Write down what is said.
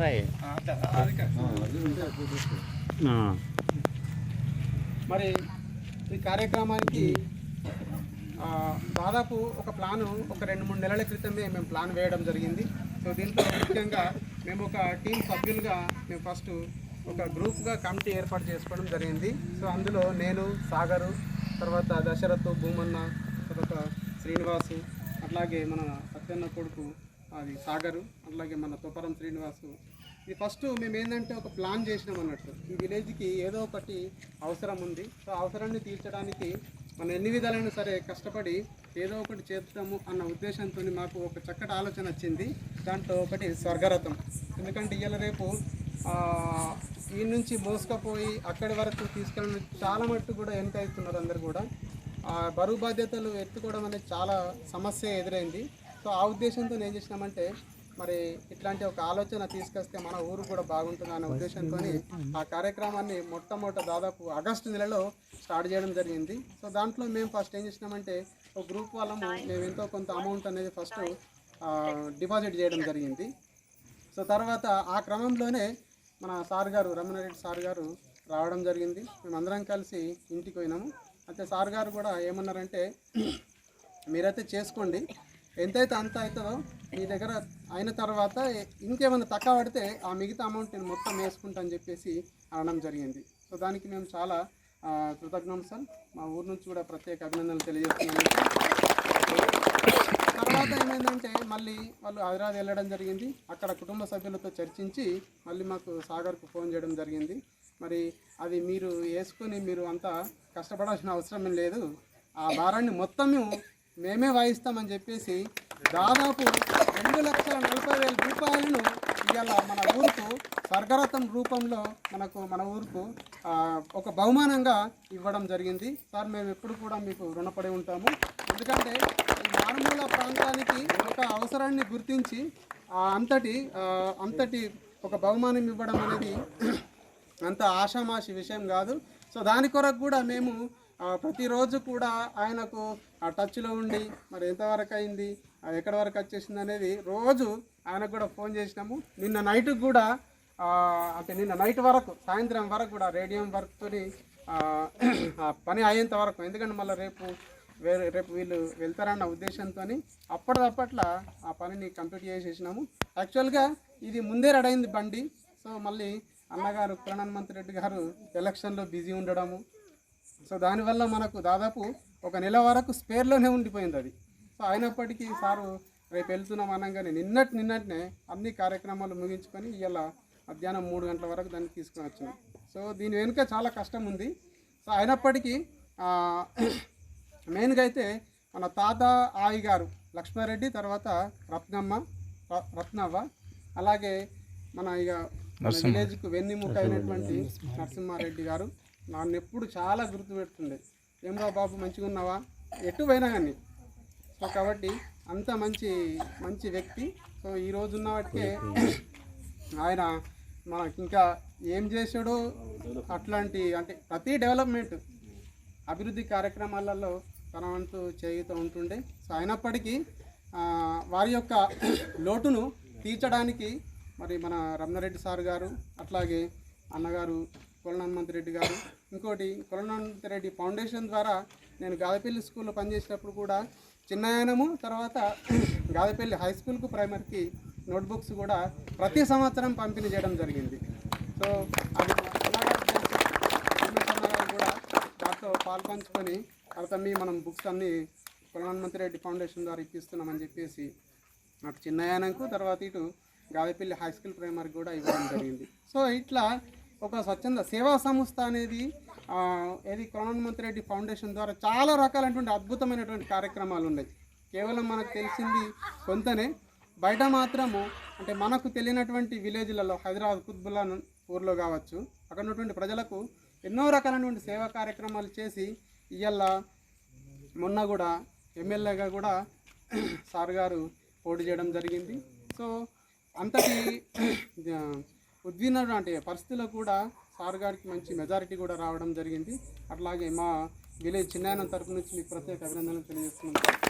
రాయి. మరి ఈ కార్యక్రమానికి ఆ, దాదాపు ఒక ప్లాను ఒక రెండు మూడు నెలల క్రితమే మేము ప్లాన్ వేయడం జరిగింది. సో దీంట్లో ముఖ్యంగా మేము ఒక టీం సభ్యులుగా మేము ఫస్ట్ ఒక గ్రూప్గా కమిటీ ఏర్పాటు చేసుకోవడం జరిగింది. సో అందులో నేను సాగరు తర్వాత దశరథ్ భూమన్న తర్వాత శ్రీనివాసు అట్లాగే మన సత్యన్న కొడుకు అది సాగరు అట్లాగే మన తొపరం శ్రీనివాసు ఇది ఫస్ట్ మేము ఏంటంటే ఒక ప్లాన్ చేసినాం అన్నట్టు. ఈ విలేజ్కి ఏదో ఒకటి అవసరం ఉంది. సో అవసరాన్ని తీర్చడానికి మనం ఎన్ని విధాలైనా సరే కష్టపడి ఏదో ఒకటి చేద్దాము అన్న ఉద్దేశంతో మాకు ఒక చక్కటి ఆలోచన వచ్చింది. దాంట్లో ఒకటి స్వర్గరథం. ఎందుకంటే ఇవాళ రేపు ఈ నుంచి మోసుకపోయి అక్కడి వరకు తీసుకెళ్ళడం చాలా మట్టు కూడా వెనక అవుతున్నారు అందరు కూడా. బరువు బాధ్యతలు ఎత్తుకోవడం అనేది చాలా సమస్య ఎదురైంది. సో ఆ ఉద్దేశంతో ఏం చేసినామంటే మరి ఇట్లాంటి ఒక ఆలోచన తీసుకొస్తే మన ఊరు కూడా బాగుంటుంది అనే ఉద్దేశంతో ఆ కార్యక్రమాన్ని మొట్టమొదట దాదాపు ఆగస్టు నెలలో స్టార్ట్ చేయడం జరిగింది. సో దాంట్లో మేము ఫస్ట్ ఏం చేసినామంటే ఒక గ్రూప్ వాళ్ళము మేము ఎంతో కొంత అమౌంట్ అనేది ఫస్ట్ డిపాజిట్ చేయడం జరిగింది. సో తర్వాత ఆ క్రమంలోనే మన సార్ గారు రమణారెడ్డి సార్ గారు రావడం జరిగింది. మేమందరం కలిసి ఇంటికి పోయినాము. అయితే సార్ గారు కూడా ఏమన్నారంటే మీరైతే చేసుకోండి ఎంతైతే అంత అవుతుందో మీ దగ్గర అయిన తర్వాత ఇంకేమైనా తక్కువ పడితే ఆ మిగతా అమౌంట్ నేను మొత్తం వేసుకుంటా అని చెప్పేసి అనడం జరిగింది. సో దానికి మేము చాలా కృతజ్ఞం సార్. మా ఊరు నుంచి కూడా ప్రత్యేక అభినందనలు తెలియజేస్తున్నాను. తర్వాత ఏమైందంటే మళ్ళీ వాళ్ళు హైదరాబాద్ వెళ్ళడం జరిగింది. అక్కడ కుటుంబ సభ్యులతో చర్చించి మళ్ళీ మాకు సాగర్కు ఫోన్ చేయడం జరిగింది. మరి అది మీరు వేసుకొని మీరు అంతా కష్టపడాల్సిన అవసరం లేదు. ఆ భారాన్ని మొత్తం మేము మేమే వాయిస్తామని చెప్పేసి దాదాపు రెండు లక్షల నలభై వేల రూపాయలను ఇవాళ మన ఊరుకు స్వర్గరథం రూపంలో మనకు మన ఊరుకు ఒక బహుమానంగా ఇవ్వడం జరిగింది. సార్ మేము ఎప్పుడు కూడా మీకు రుణపడి ఉంటాము. ఎందుకంటే ఈ మారుమూల ప్రాంతానికి ఒక అవసరాన్ని గుర్తించి అంతటి అంతటి ఒక బహుమానం ఇవ్వడం అనేది అంత ఆషామాషి విషయం కాదు. సో దాని కొరకు కూడా మేము ప్రతిరోజు కూడా ఆయనకు ఆ టచ్లో ఉండి మరి ఎంతవరకు అయింది ఎక్కడి వరకు వచ్చేసింది అనేది రోజు ఆయనకు కూడా ఫోన్ చేసినాము. నిన్న నైట్ కూడా అంటే నిన్న నైట్ వరకు సాయంత్రం వరకు కూడా రేడియం వర్క్తోని ఆ పని అయ్యేంత వరకు ఎందుకంటే మళ్ళీ రేపు వేరే రేపు వీళ్ళు వెళ్తారన్న ఉద్దేశంతో అప్పటిదప్పట్ల ఆ పనిని కంప్లీట్ చేసేసినాము. యాక్చువల్గా ఇది ముందే రెడీ అయింది బండి. సో మళ్ళీ అన్నగారు కిరణ్ రెడ్డి గారు ఎలక్షన్లో బిజీ ఉండడము సో దానివల్ల మనకు దాదాపు ఒక నెల వరకు స్పేర్లోనే ఉండిపోయింది అది. సో అయినప్పటికీ సారు రేపు వెళ్తున్నాం అనగానే నిన్నటి నిన్నటినే అన్ని కార్యక్రమాలు ముగించుకొని ఇవాళ మధ్యాహ్నం మూడు గంటల వరకు దాన్ని తీసుకొని వచ్చినాం. సో దీని వెనుక చాలా కష్టం ఉంది. సో అయినప్పటికీ మెయిన్గా అయితే మన తాత ఆయి గారు లక్ష్మారెడ్డి తర్వాత రత్నమ్మ రత్నవ్వ అలాగే మన ఇక విలేజ్కు వెన్నిముక అయినటువంటి నరసింహారెడ్డి గారు నన్ను ఎప్పుడు చాలా గుర్తుపెడుతుండే. ఏమరా బాబు మంచిగా ఉన్నావా? ఎటు పోయినా కానీ. సో కాబట్టి అంత మంచి మంచి వ్యక్తి. సో ఈ రోజు ఉన్న వాటికే ఆయన మనకి ఇంకా ఏం చేశాడో అట్లాంటి అంటే ప్రతి డెవలప్మెంట్ అభివృద్ధి కార్యక్రమాలలో తన వంతు చేయుతూ ఉంటుండే. సో అయినప్పటికీ వారి యొక్క లోటును తీర్చడానికి మరి మన రమణారెడ్డి సార్ గారు అట్లాగే అన్నగారు కొలనంత్ రెడ్డి గారు. ఇంకోటి కొలనంత్ రెడ్డి ఫౌండేషన్ ద్వారా నేను గాదపల్లి స్కూల్లో పనిచేసినప్పుడు కూడా చిన్నయానము తర్వాత గాదపల్లి హై స్కూల్కు ప్రైమరీకి నోట్బుక్స్ కూడా ప్రతి సంవత్సరం పంపిణీ చేయడం జరిగింది. సో అది కూడా దాంట్లో పాల్పంచుకొని తర్వాత మీ మనం బుక్స్ అన్నీ ప్రధానమంత్రి రెడ్డి ఫౌండేషన్ ద్వారా ఇప్పిస్తున్నామని చెప్పేసి అటు చిన్నయానంకు తర్వాత ఇటు గాదపల్లి హై స్కూల్ ప్రైమరీ కూడా ఇవ్వడం జరిగింది. సో ఇట్లా ఒక స్వచ్ఛంద సేవా సంస్థ అనేది ఏది ప్రధానమంత్రి రెడ్డి ఫౌండేషన్ ద్వారా చాలా రకాలైనటువంటి అద్భుతమైనటువంటి కార్యక్రమాలు ఉన్నాయి. కేవలం మనకు తెలిసింది కొంతనే. బయట మాత్రము అంటే మనకు తెలియనటువంటి విలేజ్లలో హైదరాబాద్ కుత్బుల్లా ఊర్లో కావచ్చు అక్కడ ఉన్నటువంటి ప్రజలకు ఎన్నో రకాలైనటువంటి సేవా కార్యక్రమాలు చేసి ఇవాళ మొన్న కూడా ఎమ్మెల్యేగా కూడా సార్ గారు పోటీ చేయడం జరిగింది. సో అంతటి ఉద్విన అంటే పరిస్థితుల్లో కూడా సార్ గారికి మంచి మెజారిటీ కూడా రావడం జరిగింది. అట్లాగే మా విలేజ్ చిన్నాయన తరపు నుంచి మీకు ప్రత్యేక అభినందనలు తెలియజేస్తున్నాం.